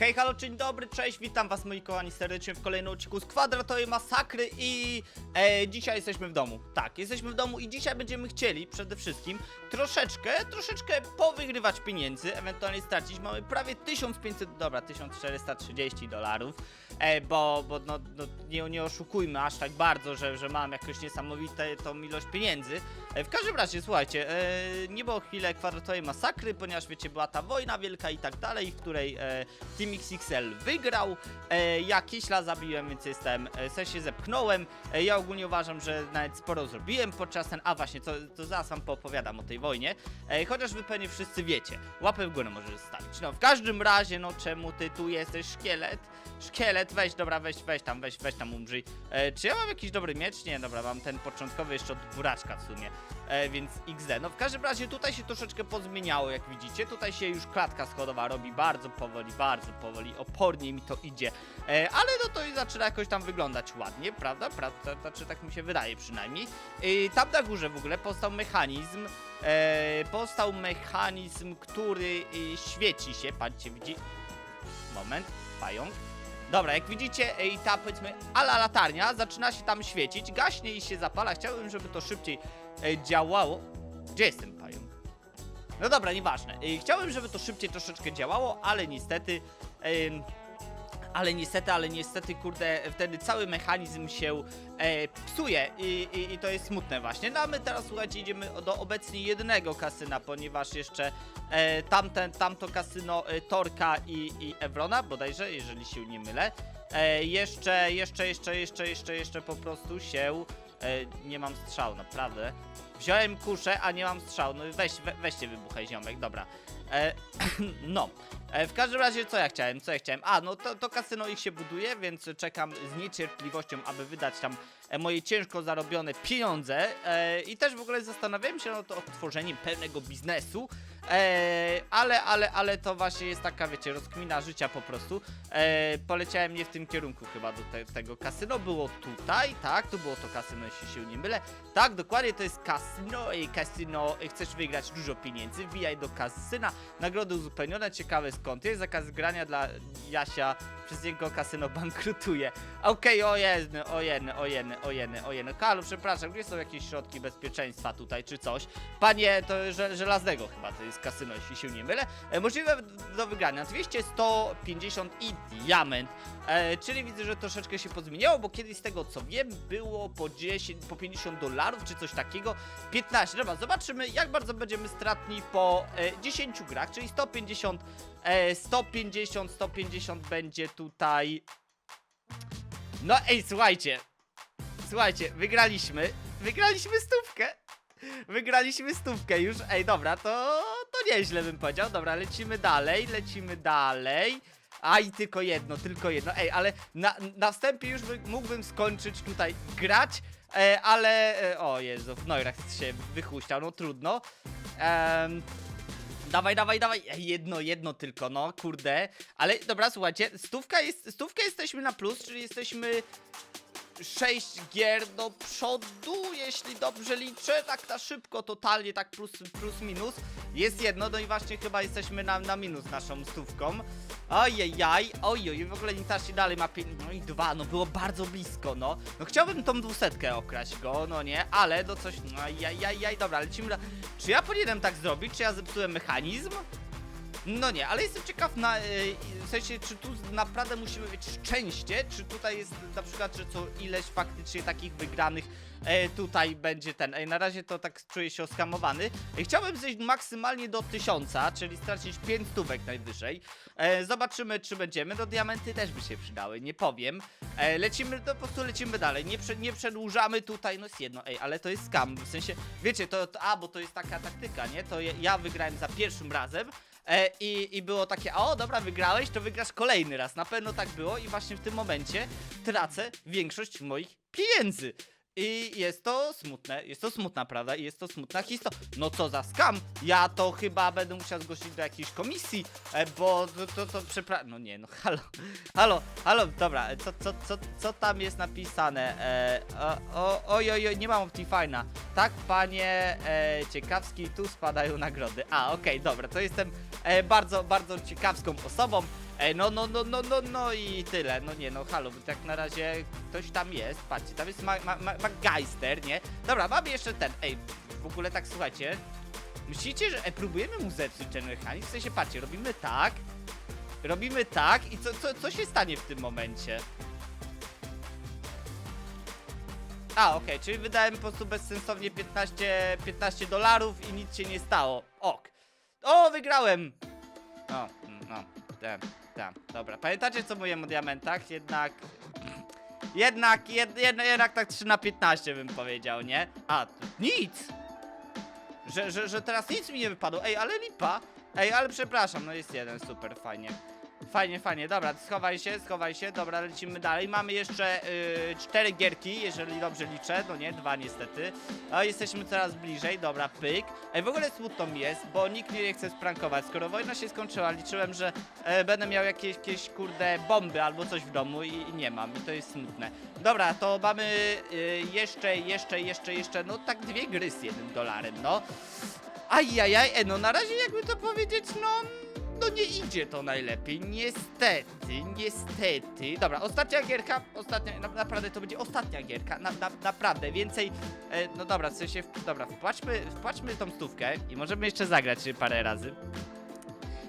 Hej, halo, dzień dobry, cześć, witam was moi kochani serdecznie w kolejnym odcinku z kwadratowej masakry i e, dzisiaj jesteśmy w domu. Tak, jesteśmy w domu i dzisiaj będziemy chcieli przede wszystkim troszeczkę, troszeczkę powygrywać pieniędzy, ewentualnie stracić. Mamy prawie 1500, dobra, 1430 dolarów, e, bo, bo no, no, nie, nie oszukujmy aż tak bardzo, że, że mam jakoś niesamowite tą ilość pieniędzy. E, w każdym razie, słuchajcie, e, nie było chwilę kwadratowej masakry, ponieważ wiecie, była ta wojna wielka i tak dalej, w której e, Team XXL wygrał. E, ja Kiśla zabiłem, więc jestem, e, sensie zepchnąłem. E, ja ogólnie uważam, że nawet sporo zrobiłem podczas ten, a właśnie, to, to zaraz wam poopowiadam o tej wojnie. E, chociaż wy pewnie wszyscy wiecie, łapę w górę możesz zostawić. No, w każdym razie, no czemu ty tu jesteś szkielet? Szkielet, weź, dobra, weź, weź tam, weź, weź tam umrzyj. E, czy ja mam jakiś dobry miecz? Nie, dobra, mam ten początkowy jeszcze od buraczka w sumie, e, więc XD. No w każdym razie tutaj się troszeczkę pozmieniało, jak widzicie. Tutaj się już klatka schodowa robi bardzo powoli, bardzo powoli, opornie mi to idzie. E, ale no to i zaczyna jakoś tam wyglądać ładnie, prawda? Prawda? Znaczy tak mi się wydaje przynajmniej. E, tam na górze w ogóle powstał mechanizm, e, powstał mechanizm, który e, świeci się, patrzcie, widzi... Moment, pająk. Dobra, jak widzicie, i ta powiedzmy ala latarnia zaczyna się tam świecić, gaśnie i się zapala. Chciałbym, żeby to szybciej e, działało. Gdzie jest ten pająk? No dobra, nieważne. E, Chciałbym, żeby to szybciej troszeczkę działało, ale niestety. Ale niestety, ale niestety, kurde, wtedy cały mechanizm się e, psuje i, i, i to jest smutne właśnie. No a my teraz, słuchajcie, idziemy do obecnie jednego kasyna, ponieważ jeszcze e, tamten, tamto kasyno e, Torka i, i Evrona, bodajże, jeżeli się nie mylę, e, jeszcze, jeszcze, jeszcze, jeszcze, jeszcze, jeszcze po prostu się... E, nie mam strzał, naprawdę. Wziąłem kuszę, a nie mam strzał. No weź, we, weźcie wybuchaj ziomek, dobra. E, no, e, w każdym razie co ja chciałem, co ja chciałem? A, no to, to kasyno ich się buduje, więc czekam z niecierpliwością, aby wydać tam e, moje ciężko zarobione pieniądze e, i też w ogóle zastanawiałem się nad otworzeniem pełnego biznesu, e, ale, ale, ale to właśnie jest taka, wiecie, rozkmina życia po prostu. E, poleciałem nie w tym kierunku chyba do te, tego kasyno, było tutaj, tak, tu było to kasyno, jeśli się nie mylę. Tak, dokładnie to jest kasyno i kasyno, chcesz wygrać dużo pieniędzy, wbijaj do kasyna, nagrody uzupełnione, ciekawe skąd jest, zakaz grania dla Jasia, przez niego kasyno bankrutuje. Okej, o jedny, o jedny, o jedny, o jedny, o. Kalu, przepraszam, gdzie są jakieś środki bezpieczeństwa tutaj, czy coś? Panie, to że, żelaznego chyba to jest kasyno, jeśli się nie mylę. E, możliwe do wygrania 200, 150 i diament. E, czyli widzę, że troszeczkę się pozmieniało, bo kiedyś z tego co wiem, było po 10, po 50 dolarów, czy coś takiego. 15. Dobra, zobaczymy, jak bardzo będziemy stratni po e, 10 grach, czyli 150, e, 150, 150 będzie tutaj. No ej, słuchajcie. Słuchajcie, wygraliśmy. Wygraliśmy stówkę. Wygraliśmy stówkę już. Ej, dobra, to, to nieźle bym powiedział. Dobra, lecimy dalej, lecimy dalej. Aj, tylko jedno, tylko jedno. Ej, ale na, na wstępie już by, mógłbym skończyć tutaj grać, e, ale... E, o Jezu, Neurach się wychuściał, no trudno. Em, Dawaj, dawaj, dawaj. Jedno, jedno tylko, no, kurde. Ale dobra, słuchajcie, stówka jest, stówkę jesteśmy na plus, czyli jesteśmy 6 gier do przodu, jeśli dobrze liczę, tak na szybko, totalnie, tak plus, plus minus. Jest jedno, no i właśnie chyba jesteśmy na, na minus naszą stówką. Ojejaj, ojoj, w ogóle Nitashi dalej ma 5, no i dwa, no było bardzo blisko, no. No chciałbym tą dwusetkę okraść go, no nie, ale do coś, no jaj, dobra, lecimy. Czy ja powinienem tak zrobić, czy ja zepsułem mechanizm? No nie, ale jestem ciekaw na, e, w sensie, czy tu naprawdę musimy mieć szczęście, czy tutaj jest na przykład, że co ileś faktycznie takich wygranych e, tutaj będzie ten. Ej, na razie to tak czuję się oskamowany. Chciałbym zejść maksymalnie do 1000, czyli stracić 5 stówek najwyżej. E, zobaczymy, czy będziemy. No diamenty też by się przydały, nie powiem. Lecimy, no po prostu lecimy dalej. Nie, prze, nie przedłużamy tutaj, no jest jedno, ej, ale to jest skam. W sensie, wiecie, to, to a, bo to jest taka taktyka, nie? To ja, ja wygrałem za pierwszym razem. E, i, I było takie, o dobra, wygrałeś, to wygrasz kolejny raz. Na pewno tak było i właśnie w tym momencie tracę większość moich pieniędzy. I jest to smutne, jest to smutna prawda i jest to smutna historia. No co za skam! Ja to chyba będę musiał zgłosić do jakiejś komisji, e, bo to, to, to przepraszam. No nie, no halo, halo, halo, dobra, e, co, co, co, co tam jest napisane? E, o, oj, oj, oj, nie mam Optifine'a. Tak, panie e, Ciekawski, tu spadają nagrody. A, okej, dobra, to jestem e, bardzo, bardzo ciekawską osobą. Ej, no, no, no, no, no, no i tyle. No nie, no halo, bo tak na razie ktoś tam jest. Patrzcie, tam jest ma, ma, ma, McGeister, nie? Dobra, mamy jeszcze ten. Ej, w ogóle tak słuchajcie. Myślicie, że e, próbujemy mu zepsuć ten mechanizm? W sensie, patrzcie, robimy tak, robimy tak i co, co, co się stanie w tym momencie? A, okej, czyli wydałem po prostu bezsensownie 15, 15 dolarów i nic się nie stało. Ok. O, wygrałem! O, no, ten, ten, dobra. Pamiętacie co mówiłem o diamentach? Jednak... Jednak, jed, jed, jednak tak 3 na 15 bym powiedział, nie? A, nic! Że, że, że teraz nic mi nie wypadło. Ej, ale lipa! Ej, ale przepraszam, no jest jeden, super, fajnie. Fajnie, fajnie, dobra, schowaj się, schowaj się, dobra, lecimy dalej. Mamy jeszcze yy, cztery gierki, jeżeli dobrze liczę, no nie, dwa niestety. A jesteśmy coraz bliżej, dobra, pyk. Ej, w ogóle smutno mi jest, bo nikt mnie nie chce sprankować. Skoro wojna się skończyła, liczyłem, że e, będę miał jakieś, jakieś, kurde, bomby albo coś w domu i, i nie mam, i to jest smutne. Dobra, to mamy y, jeszcze, jeszcze, jeszcze, jeszcze, no tak dwie gry z jednym dolarem, no. Ajajaj, e, no na razie jakby to powiedzieć, no... No nie idzie to najlepiej, niestety, niestety. Dobra, ostatnia gierka, ostatnia, na, naprawdę to będzie ostatnia gierka, na, na, naprawdę, więcej, e, no dobra, w sensie, dobra, wpłaćmy, wpłaćmy tą stówkę i możemy jeszcze zagrać parę razy.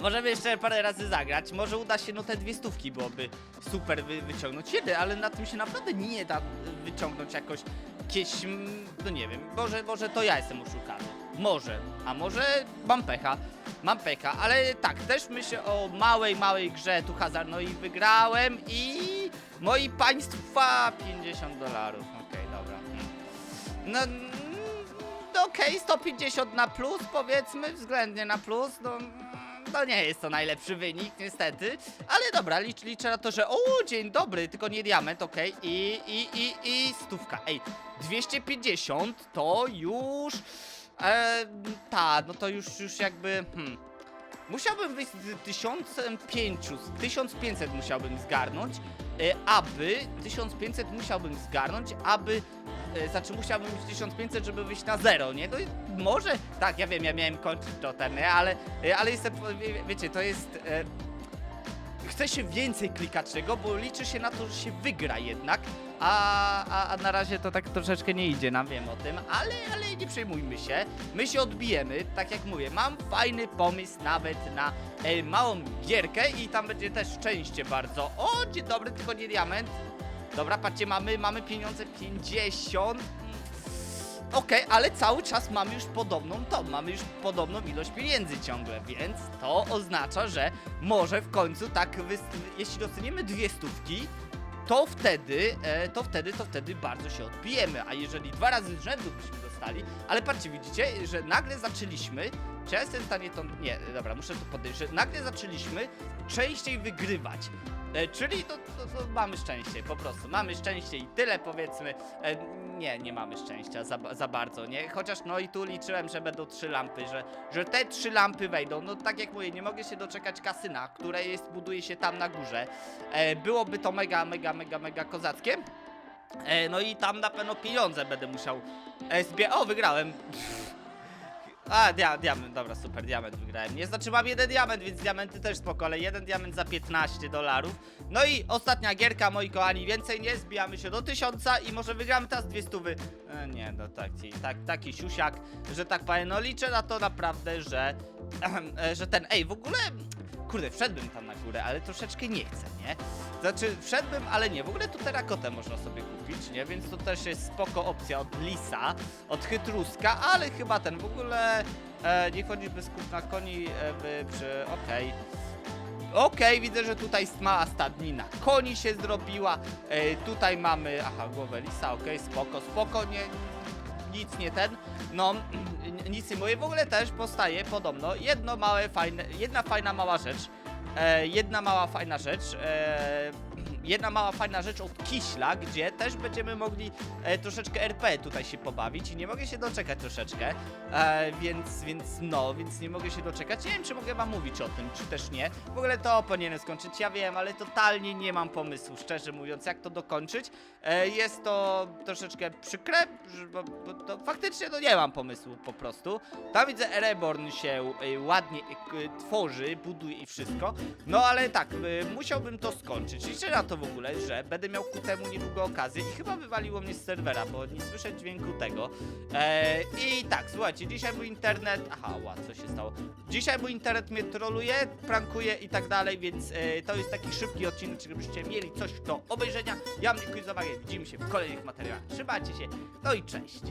Możemy jeszcze parę razy zagrać, może uda się, no te dwie stówki byłoby super wy, wyciągnąć. Jeden, ale na tym się naprawdę nie da wyciągnąć jakoś jakieś, no nie wiem, może, może to ja jestem oszukany. Może, a może mam pecha. Mam pecha, ale tak, też myślę o małej, małej grze tu hazard, no i wygrałem i moi państwa 50 dolarów. Okej, dobra. Hmm. No, mm, no okej, 150 na plus powiedzmy, względnie na plus, no... mm, No nie jest to najlepszy wynik, niestety, ale dobra, licz, liczę na to, że o, dzień dobry, tylko nie diament, okej, i, i, i, i stówka, ej, 250 to już, e, ta, no to już, już jakby, hmm, musiałbym wyjść z 1500, 1500 musiałbym zgarnąć, e, aby, 1500 musiałbym zgarnąć, aby e, znaczy musiałbym mieć 1500, żeby wyjść na zero, nie? No i może, tak, ja wiem, ja miałem kończyć to ten, nie? Ale, e, ale jestem, wie, wiecie, to jest... E, chce się więcej klikać tego, bo liczy się na to, że się wygra jednak, a, a, a na razie to tak troszeczkę nie idzie nam, wiem o tym, ale, ale nie przejmujmy się, my się odbijemy, tak jak mówię, mam fajny pomysł nawet na e, małą gierkę i tam będzie też szczęście bardzo. O, dzień dobry, tylko nie diament. Dobra, patrzcie, mamy, mamy pieniądze 50. Okej, ale cały czas mamy już podobną tą, mamy już podobną ilość pieniędzy ciągle, więc to oznacza, że może w końcu tak, jeśli docenimy dwie stówki, to wtedy, e, to wtedy, to wtedy bardzo się odbijemy, a jeżeli dwa razy z rzędu byśmy dostali, ale patrzcie, widzicie, że nagle zaczęliśmy, czy ja jestem w stanie to, nie, dobra, muszę to podejść, że nagle zaczęliśmy częściej wygrywać, e, czyli to, to, to mamy szczęście, po prostu, mamy szczęście i tyle powiedzmy, e, nie, nie mamy szczęścia za, za bardzo, nie, chociaż no i tu liczyłem, że będą trzy lampy, że, że te trzy lampy wejdą, no tak jak mówię, nie mogę się doczekać kasyna, które jest, buduje się tam na górze, e, byłoby to mega, mega, mega, mega kozackie. No i tam na pewno pieniądze będę musiał e. O, wygrałem! A, dia diament, dobra, super, diament wygrałem. Nie znaczy mam jeden diament, więc diamenty też spoko, ale jeden diament za 15 dolarów. No i ostatnia gierka, moi kochani, więcej nie, zbijamy się do tysiąca i może wygramy teraz dwie stówy. E, nie, no taki, tak, taki siusiak, że tak powiem, no liczę na to naprawdę, że, e, że ten, ej, w ogóle, kurde, wszedłbym tam na górę, ale troszeczkę nie chcę, nie? Znaczy, wszedłbym, ale nie. W ogóle tu terakotę można sobie kupić, nie? Więc to też jest spoko opcja od Lisa, od Chytruska, ale chyba ten w ogóle e, nie chodzi bez kupna koni e, by przy... okej. Okej, widzę, że tutaj mała stadnina koni się zrobiła. E, tutaj mamy, aha, głowę lisa, okej, spoko, spoko, nie, nic nie ten. No, nic nie mówię. W ogóle też powstaje podobno jedno małe, fajne, jedna fajna mała rzecz. E, jedna mała fajna rzecz. E, jedna mała fajna rzecz od Kiśla, gdzie też będziemy mogli e, troszeczkę RP tutaj się pobawić i nie mogę się doczekać troszeczkę, e, więc, więc no, więc nie mogę się doczekać. Nie wiem, czy mogę wam mówić o tym, czy też nie. W ogóle to powinienem skończyć, ja wiem, ale totalnie nie mam pomysłu, szczerze mówiąc, jak to dokończyć. E, jest to troszeczkę przykre, bo, bo to faktycznie no nie mam pomysłu po prostu. Tam widzę Reborn się e, ładnie e, tworzy, buduje i wszystko. No ale tak, e, musiałbym to skończyć. Liczę na to w ogóle, że będę miał ku temu niedługo okazję i chyba wywaliło mnie z serwera, bo nie słyszę dźwięku tego. E, I tak, słuchajcie, dzisiaj mój internet... Aha, ła, co się stało? Dzisiaj mój internet mnie troluje, prankuje i tak dalej, więc e, to jest taki szybki odcinek, żebyście mieli coś do obejrzenia. Ja mam dziękuję za uwagę, widzimy się w kolejnych materiałach. Trzymajcie się, no i cześć.